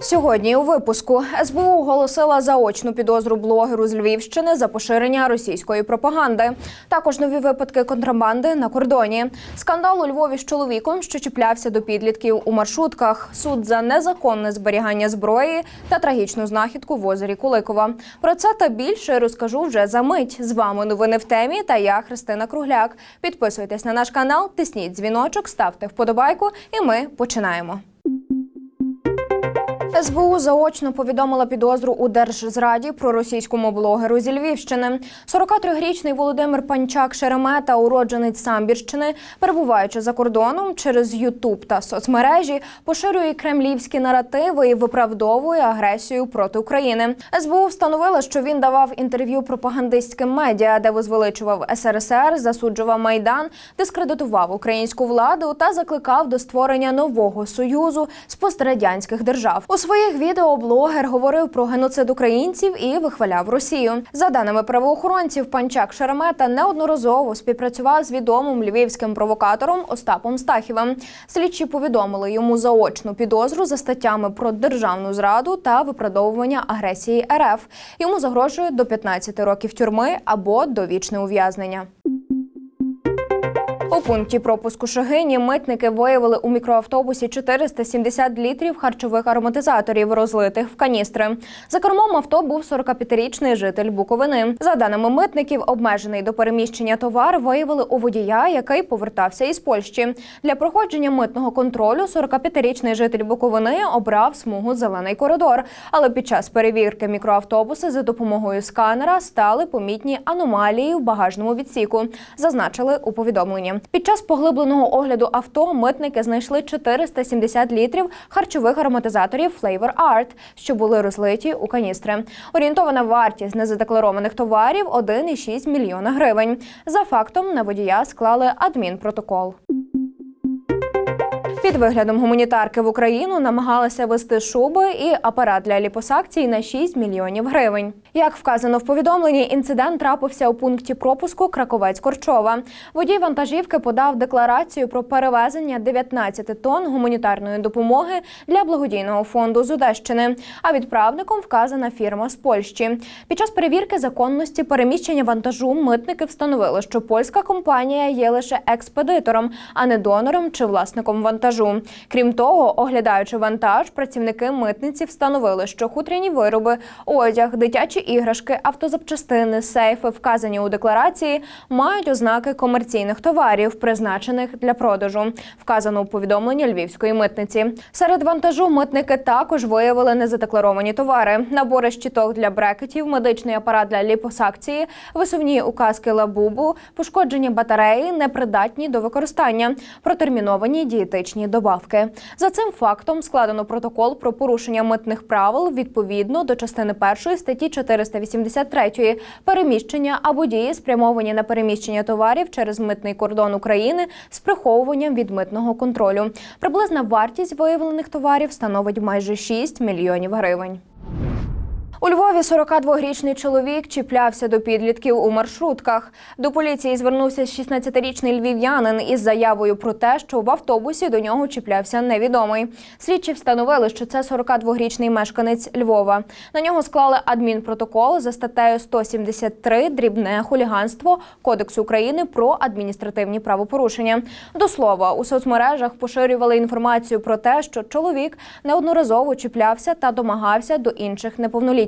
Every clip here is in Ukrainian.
Сьогодні у випуску СБУ оголосила заочну підозру блогеру з Львівщини за поширення російської пропаганди. Також нові випадки контрабанди на кордоні. Скандал у Львові з чоловіком, що чіплявся до підлітків у маршрутках. Суд за незаконне зберігання зброї та трагічну знахідку в озері Куликова. Про це та більше розкажу вже за мить. З вами новини в темі. Та я Христина Кругляк. Підписуйтесь на наш канал, тисніть дзвіночок, ставте вподобайку, і ми починаємо. СБУ заочно повідомила підозру у держзраді про російському блогеру зі Львівщини. 43-річний Володимир Панчак Шеремета, уродженець Самбірщини, перебуваючи за кордоном через Ютуб та соцмережі, поширює кремлівські наративи і виправдовує агресію проти України. СБУ встановила, що він давав інтерв'ю пропагандистським медіа, де возвеличував СРСР, засуджував майдан, дискредитував українську владу та закликав до створення нового союзу з пострадянських держав. У своїх відео блогер говорив про геноцид українців і вихваляв Росію. За даними правоохоронців, панчак Шеремета неодноразово співпрацював з відомим львівським провокатором Остапом Стахівим. Слідчі повідомили йому заочну підозру за статтями про державну зраду та виправдовування агресії РФ. Йому загрожує до 15 років тюрми або довічне ув'язнення. У пункті пропуску Шагині митники виявили у мікроавтобусі 470 літрів харчових ароматизаторів, розлитих в каністри. За кермом авто був 45-річний житель Буковини. За даними митників, обмежений до переміщення товар виявили у водія, який повертався із Польщі. Для проходження митного контролю 45-річний житель Буковини обрав смугу зелений коридор. Але під час перевірки мікроавтобуса за допомогою сканера стали помітні аномалії в багажному відсіку, зазначили у повідомленні. Під час поглибленого огляду авто митники знайшли 470 літрів харчових ароматизаторів Flavor Art, що були розлиті у каністри. Орієнтована вартість незадекларованих товарів 1,6 мільйона гривень. За фактом на водія склали адмінпротокол. Під виглядом гуманітарки в Україну намагалися вести шуби і апарат для ліпосакції на 6 мільйонів гривень. Як вказано в повідомленні, інцидент трапився у пункті пропуску Краковець Корчова. Водій вантажівки подав декларацію про перевезення 19 тонн гуманітарної допомоги для благодійного фонду з Одещини. А відправником вказана фірма з Польщі. Під час перевірки законності переміщення вантажу митники встановили, що польська компанія є лише експедитором, а не донором чи власником вантажу. Крім того, оглядаючи вантаж, працівники митниці встановили, що хутряні вироби, одяг, дитячі іграшки, автозапчастини, сейфи, вказані у декларації, мають ознаки комерційних товарів, призначених для продажу. Вказано у повідомленні львівської митниці. Серед вантажу митники також виявили незадекларовані товари: набори щиток для брекетів, медичний апарат для ліпосакції, висувні указки лабубу, пошкоджені батареї, непридатні до використання, протерміновані дієтичні добавки. За цим фактом складено протокол про порушення митних правил відповідно до частини першої статті 483 переміщення або дії спрямовані на переміщення товарів через митний кордон України з приховуванням від митного контролю. Приблизна вартість виявлених товарів становить майже 6 мільйонів гривень. У Львові 42-річний чоловік чіплявся до підлітків у маршрутках. До поліції звернувся 16-річний львів'янин із заявою про те, що в автобусі до нього чіплявся невідомий. Слідчі встановили, що це 42-річний мешканець Львова. На нього склали адмінпротокол за статтею 173 дрібне хуліганство Кодексу України про адміністративні правопорушення. До слова, у соцмережах поширювали інформацію про те, що чоловік неодноразово чіплявся та домагався до інших неповнолітніх.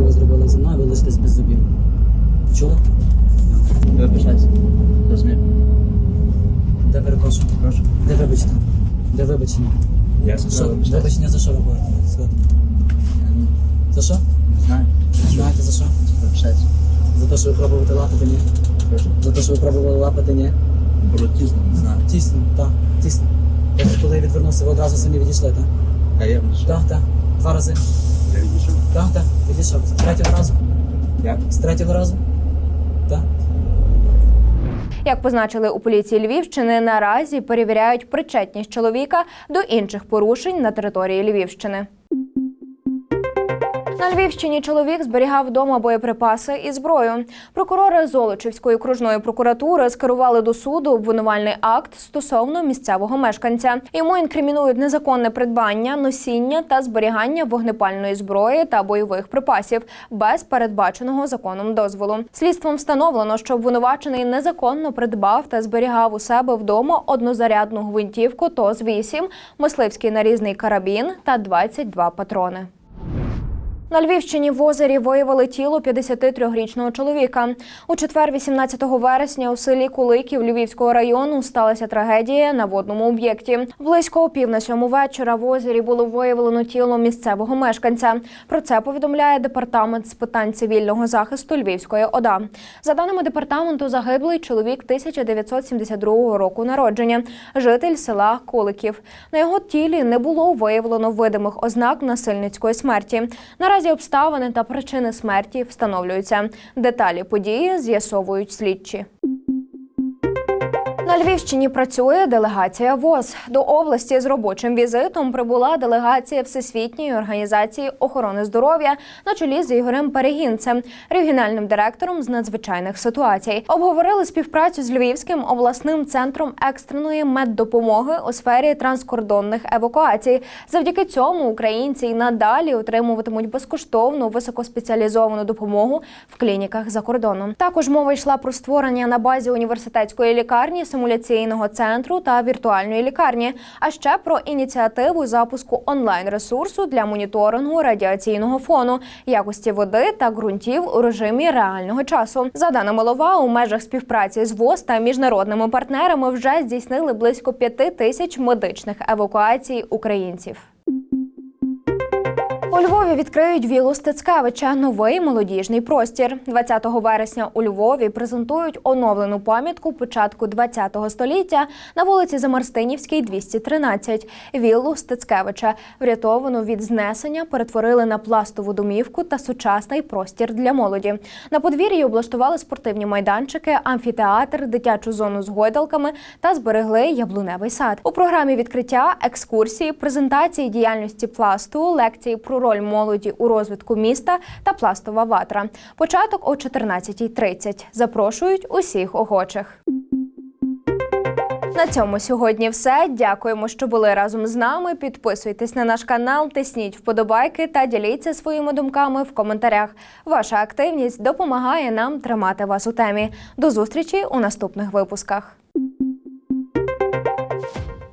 Яку ви зробили зі мною, ви лишитесь без зубів. Почули? Вибачайся. Розумію. Де перепрошую? Прошу. Де вибачте? Де вибачення? Я Що? сказав вибачайся. Вибачення за що ви говорите? Сказати. За що? Не знаю. Знаєте за що? Вибачайся. За те, що ви пробували лапати, ні? Прошу. За те, що ви пробували лапати, ні? Було тісно, не знаю. Тісно, так, тісно. Тобто, коли я відвернувся, ви одразу самі відійшли, так? А я вже. Так, так. Два рази. Я відійшов. Так, так. Відійшов. З третього разу. Як? З третього разу. Так. Як позначили у поліції Львівщини, наразі перевіряють причетність чоловіка до інших порушень на території Львівщини. На Львівщині чоловік зберігав вдома боєприпаси і зброю. Прокурори Золочівської окружної прокуратури скерували до суду обвинувальний акт стосовно місцевого мешканця. Йому інкримінують незаконне придбання, носіння та зберігання вогнепальної зброї та бойових припасів без передбаченого законом дозволу. Слідством встановлено, що обвинувачений незаконно придбав та зберігав у себе вдома однозарядну гвинтівку ТОЗ-8, мисливський нарізний карабін та 22 патрони. На Львівщині в озері виявили тіло 53-річного чоловіка. У четвер, 18 вересня, у селі Куликів Львівського району сталася трагедія на водному об'єкті. Близько о пів на сьому вечора в озері було виявлено тіло місцевого мешканця. Про це повідомляє департамент з питань цивільного захисту Львівської ОДА. За даними департаменту, загиблий чоловік 1972 року народження, житель села Куликів. На його тілі не було виявлено видимих ознак насильницької смерті. Наразі обставини та причини смерті встановлюються. Деталі події з'ясовують слідчі. На Львівщині працює делегація ВОЗ. До області з робочим візитом прибула делегація Всесвітньої організації охорони здоров'я на чолі з Ігорем Перегінцем, регіональним директором з надзвичайних ситуацій. Обговорили співпрацю з Львівським обласним центром екстреної меддопомоги у сфері транскордонних евакуацій. Завдяки цьому українці й надалі отримуватимуть безкоштовну високоспеціалізовану допомогу в клініках за кордоном. Також мова йшла про створення на базі університетської лікарні симуляційного центру та віртуальної лікарні, а ще про ініціативу запуску онлайн-ресурсу для моніторингу радіаційного фону, якості води та ґрунтів у режимі реального часу. За даними Лова, у межах співпраці з ВОЗ та міжнародними партнерами вже здійснили близько п'яти тисяч медичних евакуацій українців. У Львові відкриють вілу Стецкевича новий молодіжний простір. 20 вересня у Львові презентують оновлену пам'ятку початку 20 століття на вулиці Замарстинівській, 213. Віллу Стецкевича врятовану від знесення перетворили на пластову домівку та сучасний простір для молоді. На подвір'ї облаштували спортивні майданчики, амфітеатр, дитячу зону з гойдалками та зберегли яблуневий сад. У програмі відкриття екскурсії, презентації діяльності пласту, лекції роль молоді у розвитку міста та пластова ватра. Початок о 14.30. Запрошують усіх охочих. На цьому сьогодні все. Дякуємо, що були разом з нами. Підписуйтесь на наш канал, тисніть вподобайки та діліться своїми думками в коментарях. Ваша активність допомагає нам тримати вас у темі. До зустрічі у наступних випусках.